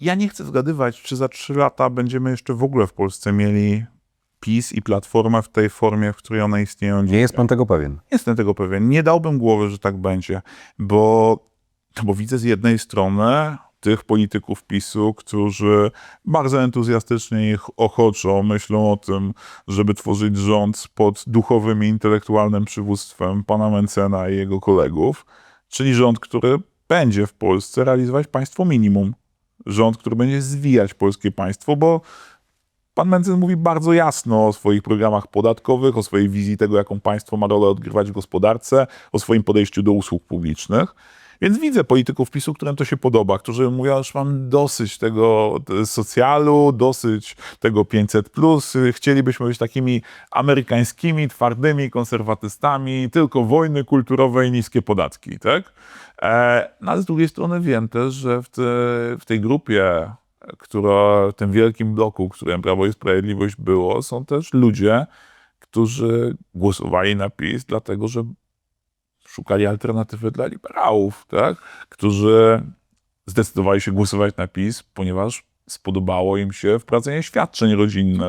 Ja nie chcę zgadywać, czy za trzy lata będziemy jeszcze w ogóle w Polsce mieli PiS i Platformę w tej formie, w której one istnieją. Nie jest pan tego pewien. Jestem tego pewien. Nie dałbym głowy, że tak będzie, bo, no bo widzę z jednej strony tych polityków PiSu, którzy bardzo entuzjastycznie ich ochoczo myślą o tym, żeby tworzyć rząd pod duchowym i intelektualnym przywództwem pana Mencena i jego kolegów, czyli rząd, który będzie w Polsce realizować państwo minimum. Rząd, który będzie zwijać polskie państwo, bo Pan Mencen mówi bardzo jasno o swoich programach podatkowych, o swojej wizji tego, jaką państwo ma rolę odgrywać w gospodarce, o swoim podejściu do usług publicznych. Więc widzę polityków PiSu, którym to się podoba, którzy mówią, że mam dosyć tego e, socjalu, dosyć tego 500+, chcielibyśmy być takimi amerykańskimi, twardymi konserwatystami, tylko wojny kulturowe i niskie podatki, tak? E, No ale z drugiej strony wiem też, że w, te, w tej grupie która w tym wielkim bloku, którym Prawo i Sprawiedliwość było, są też ludzie, którzy głosowali na PiS, dlatego że szukali alternatywy dla liberałów, tak? którzy zdecydowali się głosować na PiS, ponieważ spodobało im się wprowadzenie świadczeń rodzinnych.